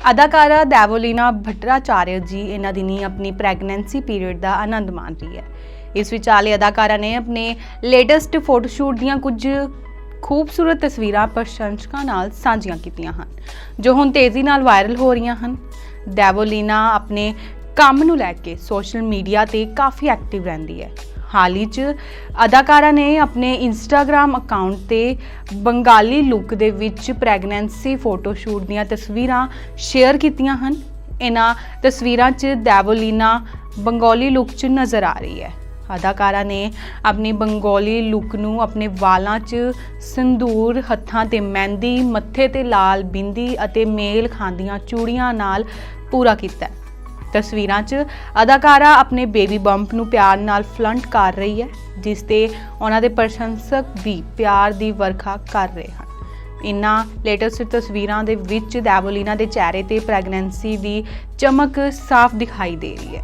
ਅਦਾਕਾਰਾ ਦੇਵੋਲੀਨਾ ਭੱਟਰਾਚਾਰਿਆ ਜੀ ਇਹਨਾਂ ਦਿਨੀ ਆਪਣੀ ਪ੍ਰੈਗਨੈਂਸੀ ਪੀਰੀਅਡ ਦਾ ਆਨੰਦ ਮਾਣ ਰਹੀ ਹੈ। ਇਸ ਵਿਚਾਲੇ ਅਦਾਕਾਰਾ ਨੇ ਆਪਣੇ ਲੇਟੈਸਟ ਫੋਟੋਸ਼ੂਟ ਦੀਆਂ ਕੁਝ ਖੂਬਸੂਰਤ ਤਸਵੀਰਾਂ ਪ੍ਰਸ਼ੰਸਕਾਂ ਨਾਲ ਸਾਂਝੀਆਂ ਕੀਤੀਆਂ ਹਨ, ਜੋ ਹੁਣ ਤੇਜ਼ੀ ਨਾਲ ਵਾਇਰਲ ਹੋ ਰਹੀਆਂ ਹਨ। ਦੇਵੋਲੀਨਾ ਆਪਣੇ ਕੰਮ ਨੂੰ ਲੈ ਕੇ ਸੋਸ਼ਲ ਮੀਡੀਆ ਤੇ ਕਾਫੀ ਐਕਟਿਵ ਰਹਿੰਦੀ ਹੈ। ਹਾਲ ਹੀ 'ਚ ਅਦਾਕਾਰਾ ਨੇ ਆਪਣੇ ਇੰਸਟਾਗ੍ਰam ਅਕਾਊਂਟ ਤੇ ਬੰਗਾਲੀ ਲੁੱਕ ਦੇ ਵਿੱਚ ਪ੍ਰੈਗਨੈਂਸੀ ਫੋਟੋਸ਼ੂਟ ਦੀਆਂ ਤਸਵੀਰਾਂ ਸ਼ੇਅਰ ਕੀਤੀਆਂ ਹਨ। ਇਹਨਾਂ ਤਸਵੀਰਾਂ 'ਚ ਦੇਵੋਲੀਨਾ ਬੰਗਾਲੀ ਲੁੱਕ 'ਚ ਨਜ਼ਰ ਆ ਰਹੀ ਹੈ। ਅਦਾਕਾਰਾ ਨੇ ਆਪਣੀ ਬੰਗਾਲੀ ਲੁੱਕ ਨੂੰ ਆਪਣੇ ਵਾਲਾਂ 'ਚ ਸਿੰਦੂਰ ਹੱਥਾਂ ਤੇ ਮਹਿੰਦੀ, ਮੱਥੇ ਤੇ ਲਾਲ ਬਿੰਦੀ ਅਤੇ ਮੇਲ ਖਾਂਦੀਆਂ ਚੂੜੀਆਂ ਨਾਲ ਪੂਰਾ ਕੀਤਾ ਤਸਵੀਰਾਂ 'ਚ ਅਦਾਕਾਰਾ ਆਪਣੇ ਬੇਬੀ ਬੰਪ ਨੂੰ ਪਿਆਰ ਨਾਲ ਫਲੰਟ ਕਰ ਰਹੀ ਹੈ, ਜਿਸ ਤੇ ਉਹਨਾਂ ਦੇ ਪ੍ਰਸ਼ੰਸਕ ਵੀ ਪਿਆਰ ਦੀ ਵਰਖਾ ਕਰ ਰਹੇ ਹਨ। ਇਨ੍ਹਾਂ ਲੇਟੈਸਟ ਤਸਵੀਰਾਂ ਦੇ ਵਿੱਚ ਦੇਵੋਲੀਨਾ ਦੇ ਚਿਹਰੇ ਤੇ ਪ੍ਰੈਗਨੈਂਸੀ ਦੀ ਚਮਕ ਸਾਫ਼ ਦਿਖਾਈ ਦੇ ਰਹੀ ਹੈ।